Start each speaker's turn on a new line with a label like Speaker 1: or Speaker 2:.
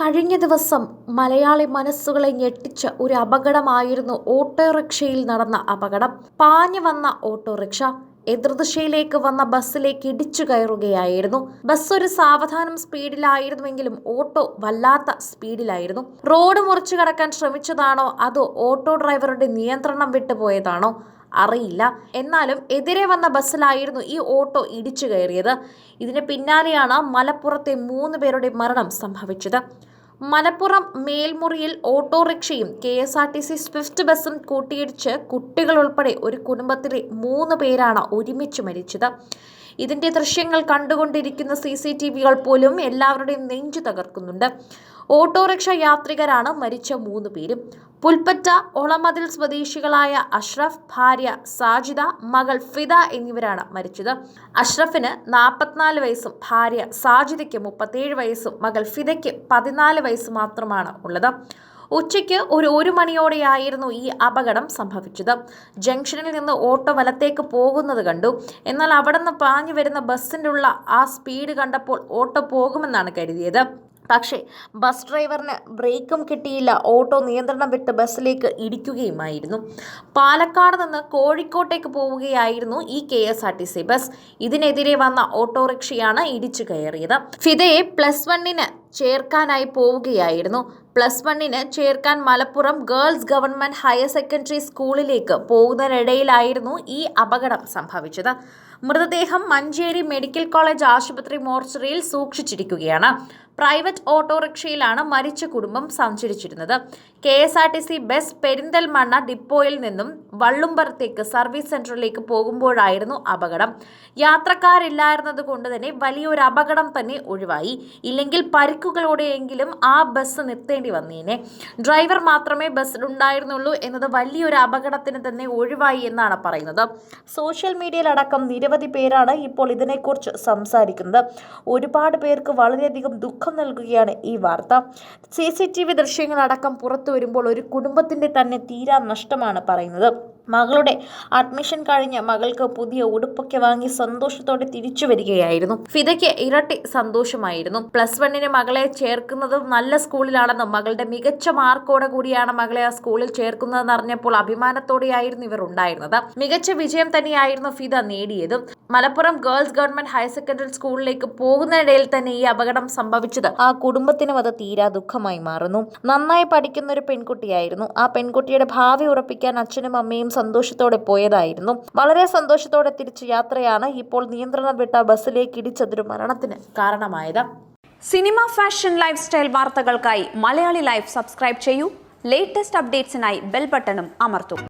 Speaker 1: കഴിഞ്ഞ ദിവസം മലയാളി മനസ്സുകളെ ഞെട്ടിച്ച ഒരു അപകടമായിരുന്നു ഓട്ടോറിക്ഷയിൽ നടന്ന അപകടം. പാഞ്ഞു വന്ന ഓട്ടോറിക്ഷ എതിർദിശയിലേക്ക് വന്ന ബസ്സിലേക്ക് ഇടിച്ചു കയറുകയായിരുന്നു. ബസ് ഒരു സാവധാനം സ്പീഡിലായിരുന്നുവെങ്കിലും ഓട്ടോ വല്ലാത്ത സ്പീഡിലായിരുന്നു. റോഡ് മുറിച്ചു കടക്കാൻ ശ്രമിച്ചതാണോ അതോ ഓട്ടോ ഡ്രൈവറുടെ നിയന്ത്രണം വിട്ടുപോയതാണോ അറിയില്ല. എന്നാലും എതിരെ വന്ന ബസ്സിലായിരുന്നു ഈ ഓട്ടോ ഇടിച്ചു കയറിയത്. ഇതിന് പിന്നാലെയാണ് മലപ്പുറത്തെ മൂന്ന് പേരുടെ മരണം സംഭവിച്ചത്. മലപ്പുറം മേൽമുറിയിൽ ഓട്ടോറിക്ഷയും K S R T C Swift ബസ്സും കൂട്ടിയിടിച്ച് കുട്ടികൾ ഉൾപ്പെടെ ഒരു കുടുംബത്തിലെ മൂന്ന് പേരാണ് ഒരുമിച്ച് മരിച്ചത്. ഇതിന്റെ ദൃശ്യങ്ങൾ കണ്ടുകൊണ്ടിരിക്കുന്ന സി സി ടി വികൾ പോലും എല്ലാവരുടെയും നെഞ്ചു തകർക്കുന്നുണ്ട്. ഓട്ടോറിക്ഷ യാത്രികരാണ് മരിച്ച മൂന്ന് പേരും. പുൽപ്പറ്റ ഒളമതിൽ സ്വദേശികളായ അഷ്റഫ് ഭാര്യ സാജിദ മകൾ ഫിദ എന്നിവരാണ് മരിച്ചത്. അഷ്റഫിന് നാൽപ്പത്തിനാല് വയസ്സും ഭാര്യ സാജിദയ്ക്ക് മുപ്പത്തേഴ് വയസ്സും മകൾ ഫിദയ്ക്ക് പതിനാല് വയസ്സ് മാത്രമാണ് ഉള്ളത്. ഉച്ചയ്ക്ക് ഒരു ഒരു മണിയോടെയായിരുന്നു ഈ അപകടം സംഭവിച്ചത്. ജംഗ്ഷനിൽ നിന്ന് ഓട്ടോ വലത്തേക്ക് പോകുന്നത് കണ്ടു. എന്നാൽ അവിടെ നിന്ന് പാഞ്ഞു വരുന്ന ബസ്സിന്റെ ഉള്ള ആ സ്പീഡ് കണ്ടപ്പോൾ ഓട്ടോ പോകുമെന്നാണ് കരുതിയത്. പക്ഷേ ബസ് ഡ്രൈവറിന് ബ്രേക്കും കിട്ടിയില്ല. ഓട്ടോ നിയന്ത്രണം വിട്ട് ബസ്സിലേക്ക് ഇടിക്കുകയുമായിരുന്നു. പാലക്കാട് നിന്ന് കോഴിക്കോട്ടേക്ക് പോവുകയായിരുന്നു ഈ K S R T C bus. ഇതിനെതിരെ വന്ന ഓട്ടോറിക്ഷയാണ് ഇടിച്ചു കയറിയത്. ഫിദയെ പ്ലസ് വണ്ണിന് ചേർക്കാനായി പോവുകയായിരുന്നു. പ്ലസ് വണ്ണിന് ചേർക്കാൻ Malappuram girls government higher secondary സ്കൂളിലേക്ക് പോകുന്നതിനിടയിലായിരുന്നു ഈ അപകടം സംഭവിച്ചത്. മൃതദേഹം മഞ്ചേരി മെഡിക്കൽ കോളേജ് ആശുപത്രി മോർച്ചറിയിൽ സൂക്ഷിച്ചിരിക്കുകയാണ്. പ്രൈവറ്റ് ഓട്ടോറിക്ഷയിലാണ് മരിച്ച കുടുംബം സഞ്ചരിച്ചിരുന്നത്. K S R T C bus Perinthalmanna ഡിപ്പോയിൽ നിന്നും വള്ളുംപുറത്തേക്ക് സർവീസ് സെന്ററിലേക്ക് പോകുമ്പോഴായിരുന്നു അപകടം. യാത്രക്കാരില്ലായിരുന്നത് കൊണ്ട് തന്നെ വലിയൊരു അപകടം തന്നെ ഒഴിവായി. ഇല്ലെങ്കിൽ പരിക്കുകളോടെയെങ്കിലും ആ ബസ് നിർത്തേണ്ടി വന്നേനെ. ഡ്രൈവർ മാത്രമേ ബസ്സിലുണ്ടായിരുന്നുള്ളൂ എന്നത് വലിയൊരു അപകടത്തിന് തന്നെ ഒഴിവായി എന്നാണ് പറയുന്നത്. സോഷ്യൽ മീഡിയയിലടക്കം നിരവധി പേരാണ് ഇപ്പോൾ ഇതിനെക്കുറിച്ച് സംസാരിക്കുന്നത്. ഒരുപാട് പേർക്ക് വളരെയധികം ദുഃഖം നൽകുകയാണ് ഈ വാർത്ത. സി സി ടി വി ദൃശ്യങ്ങളടക്കം പുറത്തു വരുമ്പോൾ ഒരു കുടുംബത്തിന്റെ തന്നെ തീരാ നഷ്ടമാണ് പറയുന്നത്. മകളുടെ അഡ്മിഷൻ കഴിഞ്ഞ് മകൾക്ക് പുതിയ ഉടുപ്പൊക്കെ വാങ്ങി സന്തോഷത്തോടെ തിരിച്ചു വരികയായിരുന്നു. ഫിദയ്ക്ക് ഇരട്ടി സന്തോഷമായിരുന്നു. പ്ലസ് വണ്ണിന് മകളെ ചേർക്കുന്നതും നല്ല സ്കൂളിലാണെന്നും മകളുടെ മികച്ച മാർക്കോടെ കൂടിയാണ് മകളെ ആ സ്കൂളിൽ ചേർക്കുന്നതെന്ന് അറിഞ്ഞപ്പോൾ അഭിമാനത്തോടെയായിരുന്നു ഇവർ ഉണ്ടായിരുന്നത്. മികച്ച വിജയം തന്നെയായിരുന്നു Fida നേടിയതും. Malappuram girls government higher secondary സ്കൂളിലേക്ക് പോകുന്നതിനിടയിൽ തന്നെ ഈ അപകടം സംഭവിച്ചത് ആ കുടുംബത്തിനും അത് തീരാ ദുഃഖമായി മാറുന്നു. നന്നായി പഠിക്കുന്ന ഒരു പെൺകുട്ടിയായിരുന്നു. ആ പെൺകുട്ടിയുടെ ഭാവി ഉറപ്പിക്കാൻ അച്ഛനും അമ്മയും സന്തോഷത്തോടെ പോയതായിരുന്നു. വളരെ സന്തോഷത്തോടെ തിരിച്ചു യാത്രയാണ് ഇപ്പോൾ നിയന്ത്രണം വിട്ട ബസ്സിലേക്ക് ഇടിച്ചതൊരു മരണത്തിന് കാരണമായത്.
Speaker 2: സിനിമ ഫാഷൻ ലൈഫ് സ്റ്റൈൽ വാർത്തകൾക്കായി മലയാളി ലൈഫ് സബ്സ്ക്രൈബ് ചെയ്യൂ. ലേറ്റസ്റ്റ് അപ്ഡേറ്റ്സിനായി ബെൽ ബട്ടണും അമർത്തും.